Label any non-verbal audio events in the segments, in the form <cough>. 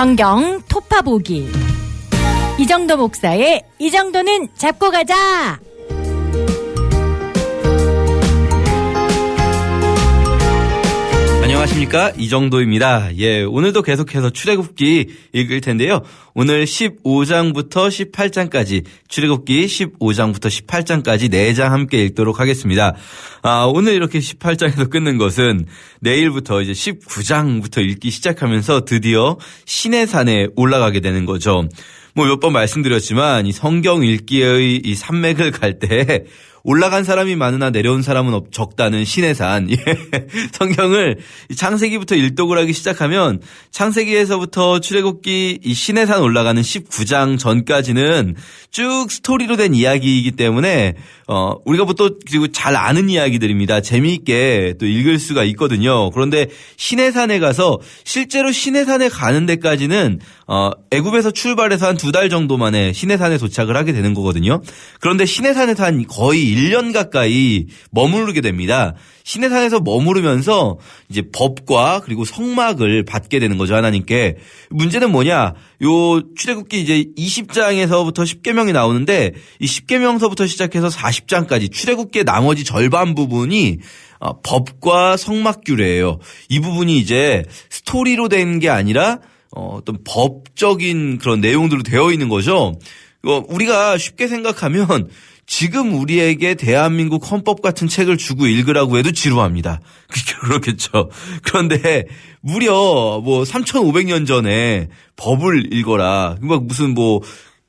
성경 토파보기 이정도 목사의 이 정도는 잡고 가자. 안녕하십니까 이정도입니다. 예, 오늘도 계속해서 출애굽기 읽을 텐데요. 오늘 15장부터 18장까지 출애굽기 15장부터 18장까지 4장 함께 읽도록 하겠습니다. 아, 오늘 이렇게 18장에서 끊는 것은 내일부터 이제 19장부터 읽기 시작하면서 드디어 시내산에 올라가게 되는 거죠. 뭐 몇 번 말씀드렸지만 이 성경 읽기의 이 산맥을 갈 때 올라간 사람이 많으나 내려온 사람은 적다는 신의 산. <laughs> 예. 성경을 창세기부터 일독을 하기 시작하면 창세기에서부터 출애굽기 이 신의 산 올라가는 19장 전까지는 쭉 스토리로 된 이야기이기 때문에 어 우리가 뭐또 그리고 잘 아는 이야기들입니다. 재미있게 또 읽을 수가 있거든요. 그런데 신의 산에 가서 실제로 신의 산에 가는 데까지는 어 애굽에서 출발해서 한 두 달 정도 만에 신의 산에 도착을 하게 되는 거거든요. 그런데 신의 산에서 한 거의 1년 가까이 머무르게 됩니다. 시내산에서 머무르면서 이제 법과 그리고 성막을 받게 되는 거죠 하나님께 문제는 뭐냐 요 출애굽기 이제 20장에서부터 10계명이 나오는데 이 10계명서부터 시작해서 40장까지 출애굽기의 나머지 절반 부분이 어, 법과 성막규례예요. 이 부분이 이제 스토리로 된 게 아니라 어, 어떤 법적인 그런 내용들로 되어 있는 거죠. 우리가 쉽게 생각하면 지금 우리에게 대한민국 헌법 같은 책을 주고 읽으라고 해도 지루합니다. <laughs> 그렇겠죠. 그런데 무려 뭐 3,500년 전에 법을 읽어라. 막 무슨 뭐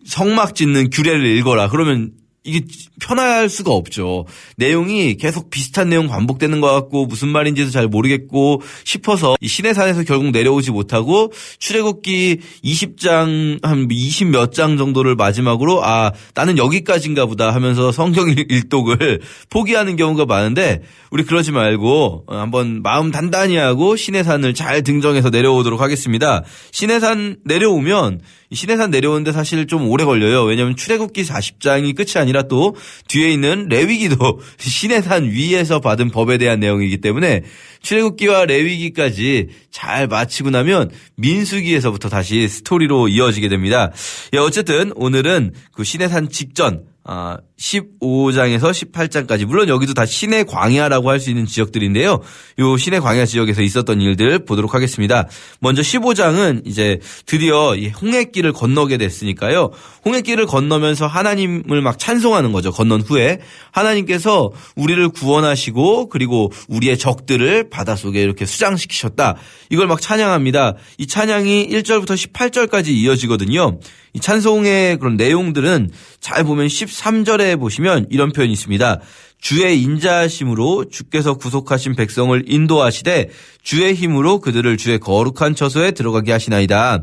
성막 짓는 규례를 읽어라. 그러면 이게 편할 수가 없죠. 내용이 계속 비슷한 내용 반복되는 것 같고 무슨 말인지도 잘 모르겠고 싶어서 이 신해산에서 결국 내려오지 못하고 출애굽기 20장 한 20 몇 장 정도를 마지막으로 아 나는 여기까지인가 보다 하면서 성경 일독을 <laughs> 포기하는 경우가 많은데 우리 그러지 말고 한번 마음 단단히 하고 신해산을 잘 등정해서 내려오도록 하겠습니다. 신해산 내려오면 신해산 내려오는데 사실 좀 오래 걸려요. 왜냐하면 출애굽기 40장이 끝이 아니 라 또 뒤에 있는 레위기도 <laughs> 신해산 위에서 받은 법에 대한 내용이기 때문에 출애굽기와 레위기까지 잘 마치고 나면 민수기에서부터 다시 스토리로 이어지게 됩니다. 예, 어쨌든 오늘은 그 신해산 직전 아, 15장에서 18장까지 물론 여기도 다 신의 광야라고 할 수 있는 지역들인데요. 요 신의 광야 지역에서 있었던 일들 보도록 하겠습니다. 먼저 15장은 이제 드디어 이 홍해길을 건너게 됐으니까요. 홍해길을 건너면서 하나님을 막 찬송하는 거죠. 건넌 후에 하나님께서 우리를 구원하시고 그리고 우리의 적들을 바닷속에 이렇게 수장시키셨다. 이걸 막 찬양합니다. 이 찬양이 1절부터 18절까지 이어지거든요. 이 찬송의 그런 내용들은 잘 보면 13절에 보시면 이런 표현이 있습니다. 주의 인자하심으로 주께서 구속하신 백성을 인도하시되 주의 힘으로 그들을 주의 거룩한 처소에 들어가게 하시나이다.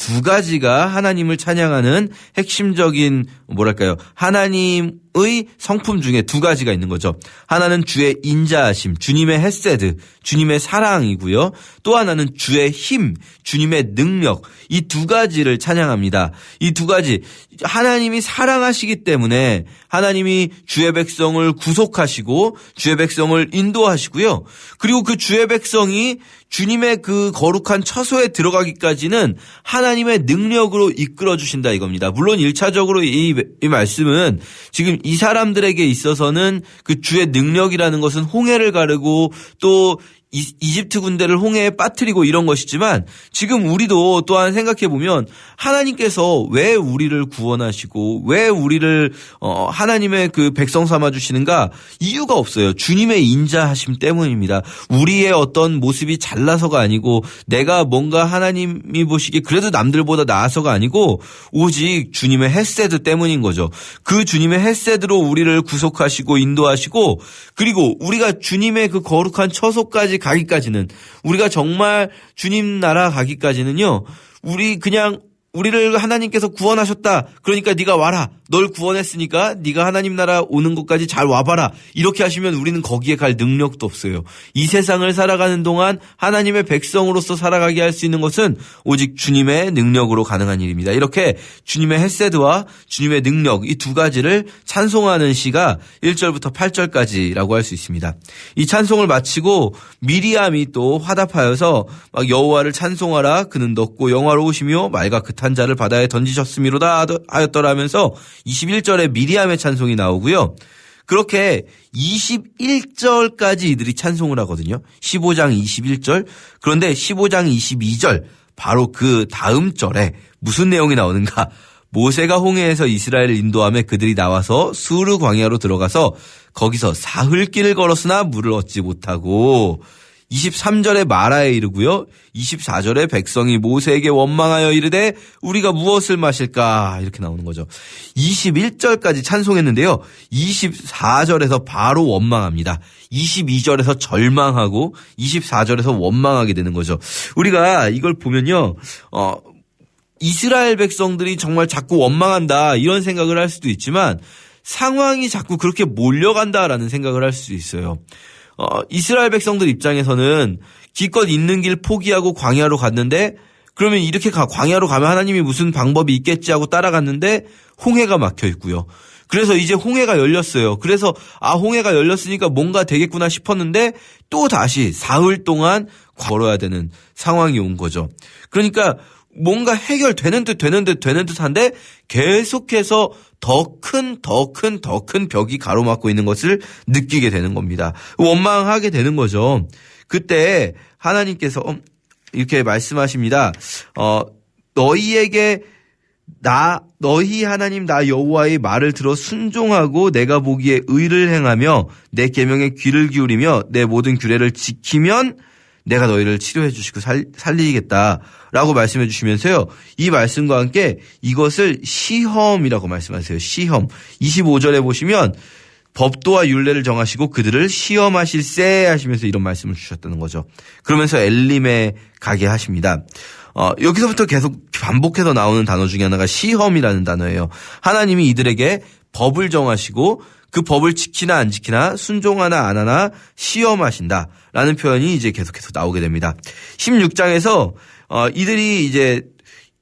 두 가지가 하나님을 찬양하는 핵심적인 뭐랄까요 하나님의 성품 중에 두 가지가 있는 거죠. 하나는 주의 인자하심, 주님의 햇세드, 주님의 사랑이고요. 또 하나는 주의 힘, 주님의 능력 이 두 가지를 찬양합니다. 이 두 가지 하나님이 사랑하시기 때문에 하나님이 주의 백성을 구속하시고 주의 백성을 인도하시고요. 그리고 그 주의 백성이 주님의 그 거룩한 처소에 들어가기까지는 하나님의 능력으로 이끌어 주신다 이겁니다. 물론 1차적으로 이, 이 말씀은 지금 이 사람들에게 있어서는 그 주의 능력이라는 것은 홍해를 가르고 또 이 집트 군대를 홍해에 빠뜨리고 이런 것이지만 지금 우리도 또한 생각해 보면 하나님께서 왜 우리를 구원하시고 왜 우리를 어 하나님의 그 백성 삼아 주시는가 이유가 없어요. 주님의 인자하심 때문입니다. 우리의 어떤 모습이 잘나서가 아니고 내가 뭔가 하나님이 보시기에 그래도 남들보다 나아서가 아니고 오직 주님의 햇세드 때문인 거죠. 그 주님의 햇세드로 우리를 구속하시고 인도하시고 그리고 우리가 주님의 그 거룩한 처소까지 가기까지는 우리가 정말 주님 나라 가기까지는요. 우리 그냥 우리를 하나님께서 구원하셨다. 그러니까 네가 와라. 널 구원했으니까 네가 하나님 나라 오는 곳까지 잘 와봐라. 이렇게 하시면 우리는 거기에 갈 능력도 없어요. 이 세상을 살아가는 동안 하나님의 백성으로서 살아가게 할 수 있는 것은 오직 주님의 능력으로 가능한 일입니다. 이렇게 주님의 헬세드와 주님의 능력 이 두 가지를 찬송하는 시가 1절부터 8절까지라고 할 수 있습니다. 이 찬송을 마치고 미리암이 또 화답하여서 막 여호와를 찬송하라 그는 덥고 영화로우시며 말과 그탄 자를 바다에 던지셨음이로다 하였더라면서 21절에 미리암의 찬송이 나오고요. 그렇게 21절까지 이들이 찬송을 하거든요. 15장 21절. 그런데 15장 22절 바로 그 다음 절에 무슨 내용이 나오는가? 모세가 홍해에서 이스라엘을 인도하며 그들이 나와서 수르 광야로 들어가서 거기서 사흘 길을 걸었으나 물을 얻지 못하고 23절에 마라에 이르고요. 24절에 백성이 모세에게 원망하여 이르되 우리가 무엇을 마실까 이렇게 나오는 거죠. 21절까지 찬송했는데요. 24절에서 바로 원망합니다. 22절에서 절망하고 24절에서 원망하게 되는 거죠. 우리가 이걸 보면요. 어 이스라엘 백성들이 정말 자꾸 원망한다 이런 생각을 할 수도 있지만 상황이 자꾸 그렇게 몰려간다라는 생각을 할수 있어요. 어, 이스라엘 백성들 입장에서는 기껏 있는 길 포기하고 광야로 갔는데 그러면 이렇게 가, 광야로 가면 하나님이 무슨 방법이 있겠지 하고 따라갔는데 홍해가 막혀 있고요. 그래서 이제 홍해가 열렸어요. 그래서 아 홍해가 열렸으니까 뭔가 되겠구나 싶었는데 또 다시 사흘 동안 걸어야 되는 상황이 온 거죠. 그러니까 뭔가 해결되는 듯 되는 듯 되는 듯한데 계속해서 더 큰 더 큰 더 큰 벽이 가로막고 있는 것을 느끼게 되는 겁니다. 원망하게 되는 거죠. 그때 하나님께서 이렇게 말씀하십니다. 어 너희에게 나 너희 하나님 나 여호와의 말을 들어 순종하고 내가 보기에 의를 행하며 내 계명에 귀를 기울이며 내 모든 규례를 지키면 내가 너희를 치료해 주시고 살, 살리겠다라고 말씀해 주시면서요. 이 말씀과 함께 이것을 시험이라고 말씀하세요. 시험. 25절에 보시면 법도와 윤례를 정하시고 그들을 시험하실세 하시면서 이런 말씀을 주셨다는 거죠. 그러면서 엘림에 가게 하십니다. 어, 여기서부터 계속 반복해서 나오는 단어 중에 하나가 시험이라는 단어예요. 하나님이 이들에게 법을 정하시고 그 법을 지키나 안 지키나 순종하나 안 하나 시험하신다. 라는 표현이 이제 계속해서 나오게 됩니다. 16장에서 어, 이들이 이제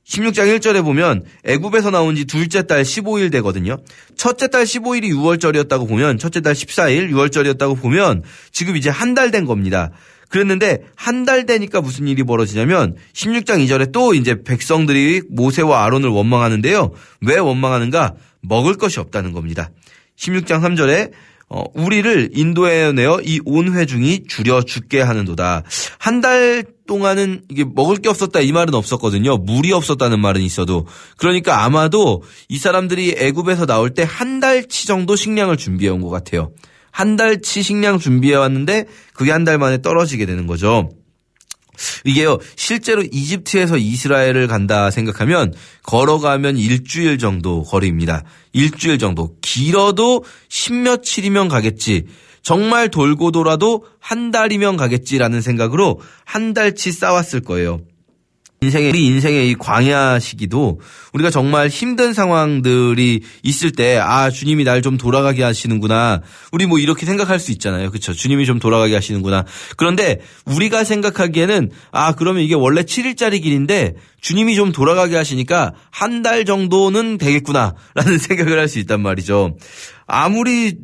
16장 1절에 보면 애굽에서 나온 지 둘째 달 15일 되거든요. 첫째 달 15일이 6월절이었다고 보면 첫째 달 14일 6월절이었다고 보면 지금 이제 한 달 된 겁니다. 그랬는데 한 달 되니까 무슨 일이 벌어지냐면 16장 2절에 또 이제 백성들이 모세와 아론을 원망하는데요. 왜 원망하는가? 먹을 것이 없다는 겁니다. 16장 3절에 어, 우리를 인도에 내어 이 온 회중이 줄여 죽게 하는도다. 한 달 동안은 이게 먹을 게 없었다 이 말은 없었거든요. 물이 없었다는 말은 있어도 그러니까 아마도 이 사람들이 애굽에서 나올 때 한 달치 정도 식량을 준비해 온 것 같아요. 한 달치 식량 준비해 왔는데 그게 한 달 만에 떨어지게 되는 거죠. 이게요, 실제로 이집트에서 이스라엘을 간다 생각하면 걸어가면 일주일 정도 거리입니다. 일주일 정도. 길어도 십며칠이면 가겠지. 정말 돌고 돌아도 한 달이면 가겠지라는 생각으로 한 달치 싸웠을 거예요. 인생의 우리 인생의 이 광야 시기도 우리가 정말 힘든 상황들이 있을 때 아 주님이 날 좀 돌아가게 하시는구나. 우리 뭐 이렇게 생각할 수 있잖아요. 그렇죠 주님이 좀 돌아가게 하시는구나. 그런데 우리가 생각하기에는 아 그러면 이게 원래 7일짜리 길인데 주님이 좀 돌아가게 하시니까 한 달 정도는 되겠구나라는 <laughs> 생각을 할 수 있단 말이죠. 아무리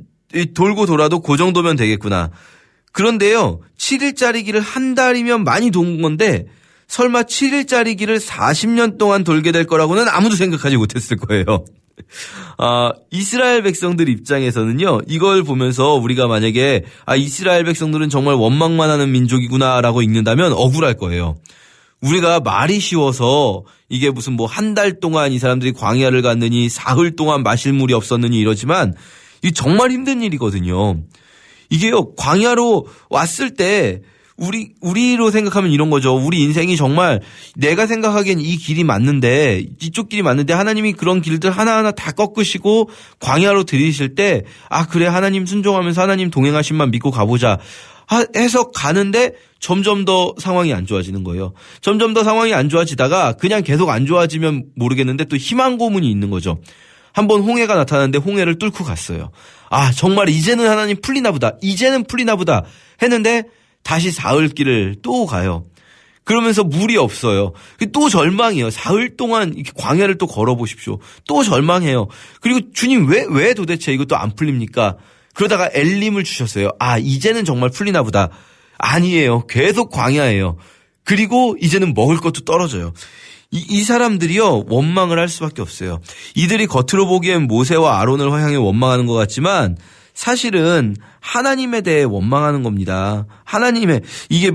돌고 돌아도 그 정도면 되겠구나. 그런데요 7일짜리 길을 한 달이면 많이 돈 건데 설마 7일짜리 길을 40년 동안 돌게 될 거라고는 아무도 생각하지 못했을 거예요. 아, 이스라엘 백성들 입장에서는요, 이걸 보면서 우리가 만약에, 아, 이스라엘 백성들은 정말 원망만 하는 민족이구나라고 읽는다면 억울할 거예요. 우리가 말이 쉬워서 이게 무슨 뭐 한 달 동안 이 사람들이 광야를 갔느니 사흘 동안 마실 물이 없었느니 이러지만 이 정말 힘든 일이거든요. 이게요, 광야로 왔을 때 우리 우리로 생각하면 이런 거죠. 우리 인생이 정말 내가 생각하기엔 이 길이 맞는데 이쪽 길이 맞는데 하나님이 그런 길들 하나하나 다 꺾으시고 광야로 들이실 때 아 그래 하나님 순종하면서 하나님 동행하신만 믿고 가보자. 해서 가는데 점점 더 상황이 안 좋아지는 거예요. 점점 더 상황이 안 좋아지다가 그냥 계속 안 좋아지면 모르겠는데 또 희망 고문이 있는 거죠. 한번 홍해가 나타났는데 홍해를 뚫고 갔어요. 아, 정말 이제는 하나님 풀리나 보다. 이제는 풀리나 보다. 했는데 다시 사흘길을 또 가요. 그러면서 물이 없어요. 또 절망이에요. 사흘 동안 이렇게 광야를 또 걸어보십시오. 또 절망해요. 그리고 주님 왜, 왜 도대체 이것도 안 풀립니까? 그러다가 엘림을 주셨어요. 아, 이제는 정말 풀리나 보다. 아니에요. 계속 광야예요. 그리고 이제는 먹을 것도 떨어져요. 이, 이, 사람들이요, 원망을 할 수밖에 없어요. 이들이 겉으로 보기엔 모세와 아론을 향해 원망하는 것 같지만 사실은 하나님에 대해 원망하는 겁니다. 하나님의, 이게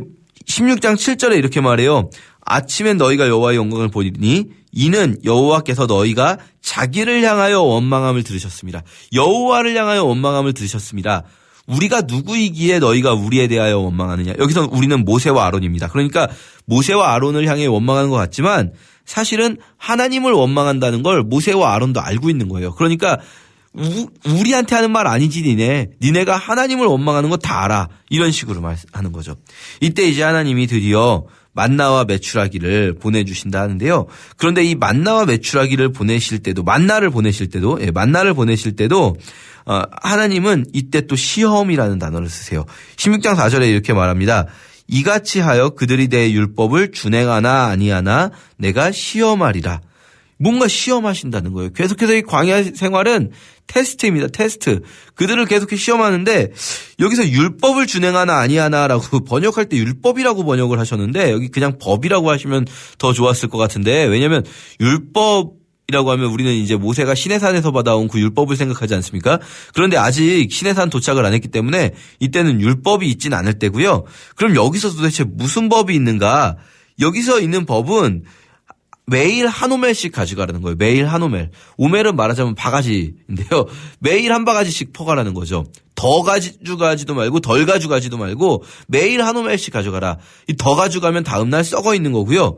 16장 7절에 이렇게 말해요. 아침엔 너희가 여호와의 영광을 보니 이는 여호와께서 너희가 자기를 향하여 원망함을 들으셨습니다. 여호와를 향하여 원망함을 들으셨습니다. 우리가 누구이기에 너희가 우리에 대하여 원망하느냐. 여기서 우리는 모세와 아론입니다. 그러니까 모세와 아론을 향해 원망하는 것 같지만 사실은 하나님을 원망한다는 걸 모세와 아론도 알고 있는 거예요. 그러니까 우, 우리한테 하는 말 아니지 니네. 니네가 하나님을 원망하는 거 다 알아. 이런 식으로 말하는 거죠. 이때 이제 하나님이 드디어 만나와 메추라기를 보내주신다 하는데요. 그런데 이 만나와 메추라기를 보내실 때도 만나를 보내실 때도 예, 만나를 보내실 때도 어, 하나님은 이때 또 시험이라는 단어를 쓰세요. 16장 4절에 이렇게 말합니다. 이같이 하여 그들이 내 율법을 준행하나 아니하나 내가 시험하리라. 뭔가 시험하신다는 거예요. 계속해서 이 광야 생활은 테스트입니다. 테스트. 그들을 계속해 시험하는데 여기서 율법을 준행하나 아니하나라고 <laughs> 번역할 때 율법이라고 번역을 하셨는데 여기 그냥 법이라고 하시면 더 좋았을 것 같은데 왜냐하면 율법 이라고 하면 우리는 이제 모세가 시내산에서 받아온 그 율법을 생각하지 않습니까? 그런데 아직 시내산 도착을 안 했기 때문에 이때는 율법이 있진 않을 때고요. 그럼 여기서 도대체 무슨 법이 있는가? 여기서 있는 법은 매일 한 오멜씩 가져가라는 거예요. 매일 한 오멜. 오멜은 말하자면 바가지인데요. <laughs> 매일 한 바가지씩 퍼가라는 거죠. 더 가져가지도 말고 덜 가져가지도 말고 매일 한 오멜씩 가져가라. 이 더 가져가면 다음날 썩어 있는 거고요.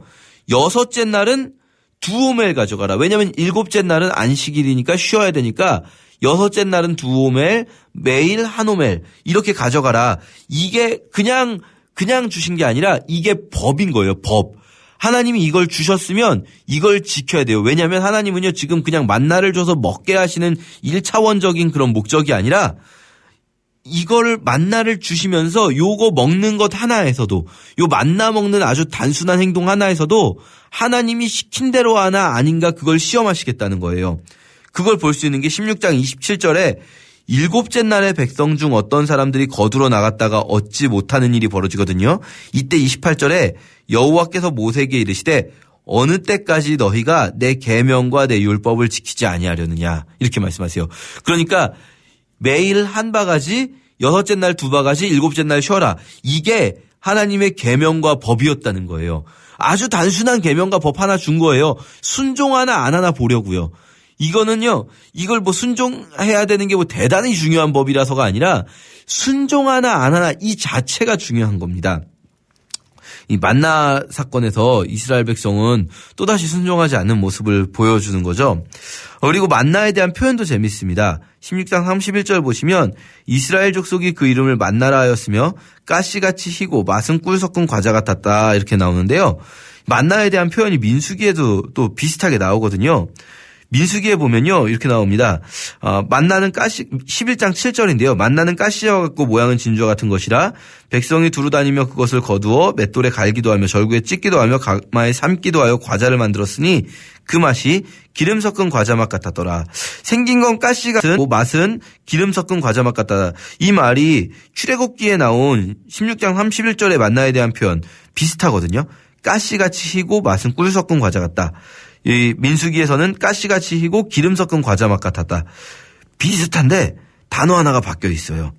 여섯째 날은 두 오멜 가져가라. 왜냐하면 일곱째 날은 안식일이니까 쉬어야 되니까 여섯째 날은 두 오멜, 매일 한 오멜 이렇게 가져가라. 이게 그냥 그냥 주신 게 아니라 이게 법인 거예요. 법. 하나님이 이걸 주셨으면 이걸 지켜야 돼요. 왜냐하면 하나님은요 지금 그냥 만나를 줘서 먹게 하시는 1차원적인 그런 목적이 아니라 이거를 만나를 주시면서 요거 먹는 것 하나에서도 요 만나 먹는 아주 단순한 행동 하나에서도 하나님이 시킨 대로 하나 아닌가 그걸 시험하시겠다는 거예요. 그걸 볼 수 있는 게 16장 27절에 일곱째 날에 백성 중 어떤 사람들이 거두러 나갔다가 얻지 못하는 일이 벌어지거든요. 이때 28절에 여호와께서 모세에게 이르시되 어느 때까지 너희가 내 계명과 내 율법을 지키지 아니하려느냐 이렇게 말씀하세요. 그러니까 매일 한 바가지, 여섯째 날 두 바가지, 일곱째 날 쉬어라. 이게 하나님의 계명과 법이었다는 거예요. 아주 단순한 계명과 법 하나 준 거예요. 순종하나 안 하나 보려고요. 이거는요, 이걸 뭐 순종해야 되는 게 뭐 대단히 중요한 법이라서가 아니라 순종하나 안 하나 이 자체가 중요한 겁니다. 이 만나 사건에서 이스라엘 백성은 또다시 순종하지 않는 모습을 보여주는 거죠. 그리고 만나에 대한 표현도 재밌습니다. 16장 31절 보시면 이스라엘 족속이 그 이름을 만나라 하였으며 가시같이 희고 맛은 꿀 섞은 과자 같았다 이렇게 나오는데요. 만나에 대한 표현이 민수기에도 또 비슷하게 나오거든요. 민수기에 보면요 이렇게 나옵니다. 어, 만나는 가시 11장 7절인데요. 만나는 가시와 같고 모양은 진주와 같은 것이라 백성이 두루 다니며 그것을 거두어 맷돌에 갈기도 하며 절구에 찢기도 하며 가마에 삶기도 하여 과자를 만들었으니 그 맛이 기름 섞은 과자 맛 같았더라. 생긴 건 가시 같은 맛은 기름 섞은 과자 맛 같다. 이 말이 출애굽기에 나온 16장 31절의 만나에 대한 표현 비슷하거든요. 가시같이 희고 맛은 꿀 섞은 과자 같다. 이 민수기에서는 가시같이 희고 기름 섞은 과자 맛 같았다. 비슷한데 단어 하나가 바뀌어 있어요.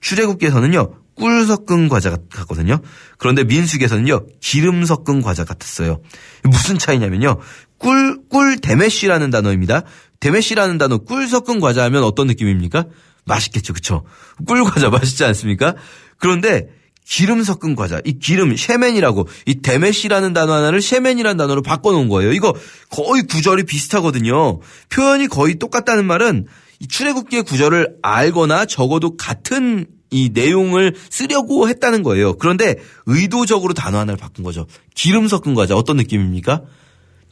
출애굽기에서는요 꿀 섞은 과자 같거든요. 그런데 민수기에서는요 기름 섞은 과자 같았어요. 무슨 차이냐면요 꿀 꿀 데메시라는 단어입니다. 데메시라는 단어 꿀 섞은 과자 하면 어떤 느낌입니까? 맛있겠죠, 그렇죠? 꿀 과자 <laughs> 맛있지 않습니까? 그런데 기름 섞은 과자. 이 기름 셰멘이라고 이 데메시라는 단어 하나를 셰멘이라는 단어로 바꿔 놓은 거예요. 이거 거의 구절이 비슷하거든요. 표현이 거의 똑같다는 말은 이 출애굽기의 구절을 알거나 적어도 같은 이 내용을 쓰려고 했다는 거예요. 그런데 의도적으로 단어 하나를 바꾼 거죠. 기름 섞은 과자 어떤 느낌입니까?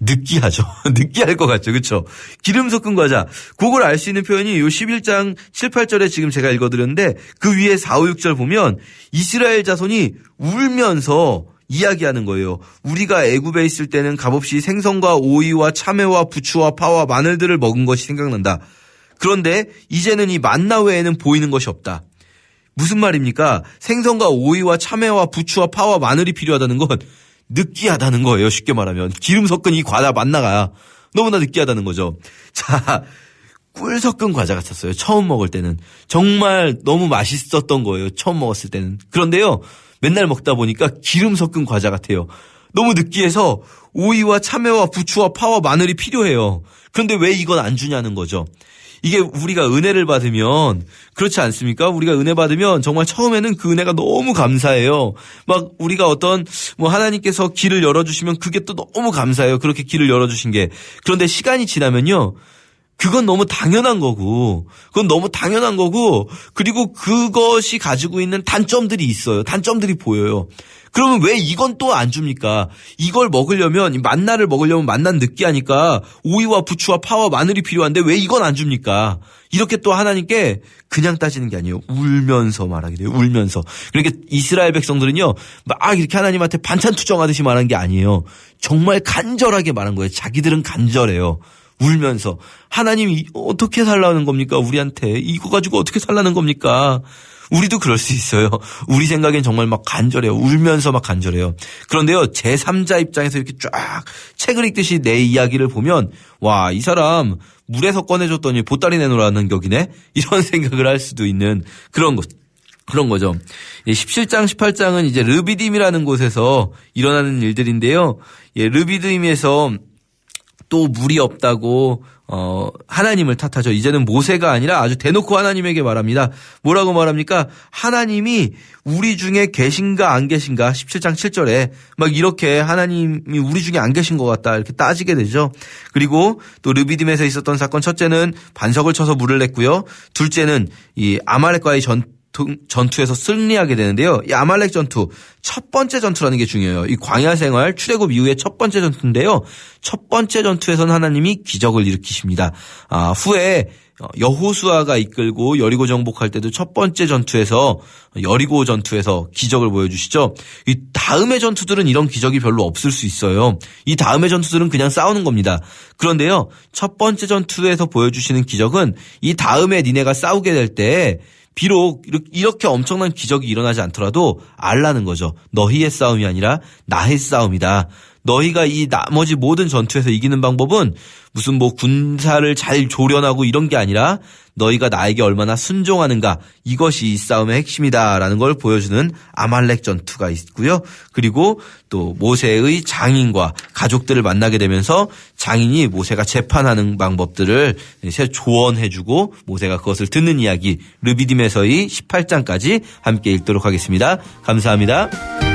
느끼하죠. <laughs> 느끼할 것 같죠. 그렇죠? 기름 섞은 과자. 그걸 알 수 있는 표현이 요 11장 7, 8절에 지금 제가 읽어드렸는데 그 위에 4, 5, 6절 보면 이스라엘 자손이 울면서 이야기하는 거예요. 우리가 애굽에 있을 때는 값없이 생선과 오이와 참외와 부추와 파와 마늘들을 먹은 것이 생각난다. 그런데 이제는 이 만나 외에는 보이는 것이 없다. 무슨 말입니까? 생선과 오이와 참외와 부추와 파와 마늘이 필요하다는 건 느끼하다는 거예요. 쉽게 말하면 기름 섞은 이 과자 만나가 너무나 느끼하다는 거죠. <laughs> 자, 꿀 섞은 과자 같았어요. 처음 먹을 때는 정말 너무 맛있었던 거예요. 처음 먹었을 때는. 그런데요, 맨날 먹다 보니까 기름 섞은 과자 같아요. 너무 느끼해서 오이와 참외와 부추와 파와 마늘이 필요해요. 그런데 왜 이건 안 주냐는 거죠. 이게 우리가 은혜를 받으면 그렇지 않습니까? 우리가 은혜 받으면 정말 처음에는 그 은혜가 너무 감사해요. 막 우리가 어떤 뭐 하나님께서 길을 열어주시면 그게 또 너무 감사해요. 그렇게 길을 열어주신 게. 그런데 시간이 지나면요. 그건 너무 당연한 거고, 그건 너무 당연한 거고, 그리고 그것이 가지고 있는 단점들이 있어요. 단점들이 보여요. 그러면 왜 이건 또 안 줍니까? 이걸 먹으려면, 만나를 먹으려면 만난 느끼하니까 오이와 부추와 파와 마늘이 필요한데 왜 이건 안 줍니까? 이렇게 또 하나님께 그냥 따지는 게 아니에요. 울면서 말하게 돼요. 울면서. 그러니까 이스라엘 백성들은요, 막 이렇게 하나님한테 반찬 투정하듯이 말한 게 아니에요. 정말 간절하게 말한 거예요. 자기들은 간절해요. 울면서 하나님 어떻게 살라는 겁니까 우리한테 이거 가지고 어떻게 살라는 겁니까 우리도 그럴 수 있어요. 우리 생각엔 정말 막 간절해요. 울면서 막 간절해요. 그런데요, 제3자 입장에서 이렇게 쫙 책을 읽듯이 내 이야기를 보면, 와, 이 사람 물에서 꺼내줬더니 보따리 내놓으라는 격이네? 이런 <laughs> 생각을 할 수도 있는 그런 것. 그런 거죠. 17장, 18장은 이제 르비딤이라는 곳에서 일어나는 일들인데요. 예, 르비딤에서 또 물이 없다고 어 하나님을 탓하죠. 이제는 모세가 아니라 아주 대놓고 하나님에게 말합니다. 뭐라고 말합니까? 하나님이 우리 중에 계신가 안 계신가 17장 7절에 막 이렇게 하나님이 우리 중에 안 계신 것 같다 이렇게 따지게 되죠. 그리고 또 르비딤에서 있었던 사건 첫째는 반석을 쳐서 물을 냈고요. 둘째는 이 아말렉과의 전 전투에서 승리하게 되는데요. 이 아말렉 전투 첫 번째 전투라는 게 중요해요. 이 광야 생활 출애굽 이후의 첫 번째 전투인데요. 첫 번째 전투에서는 하나님이 기적을 일으키십니다. 아, 후에 여호수아가 이끌고 여리고 정복할 때도 첫 번째 전투에서 여리고 전투에서 기적을 보여주시죠. 이 다음의 전투들은 이런 기적이 별로 없을 수 있어요. 이 다음의 전투들은 그냥 싸우는 겁니다. 그런데요, 첫 번째 전투에서 보여주시는 기적은 이 다음에 니네가 싸우게 될때 비록 이렇게 엄청난 기적이 일어나지 않더라도 알라는 거죠. 너희의 싸움이 아니라 나의 싸움이다. 너희가 이 나머지 모든 전투에서 이기는 방법은 무슨 뭐 군사를 잘 조련하고 이런 게 아니라 너희가 나에게 얼마나 순종하는가 이것이 이 싸움의 핵심이다라는 걸 보여주는 아말렉 전투가 있고요. 그리고 또 모세의 장인과 가족들을 만나게 되면서 장인이 모세가 재판하는 방법들을 조언해주고 모세가 그것을 듣는 이야기 르비딤에서의 18장까지 함께 읽도록 하겠습니다. 감사합니다.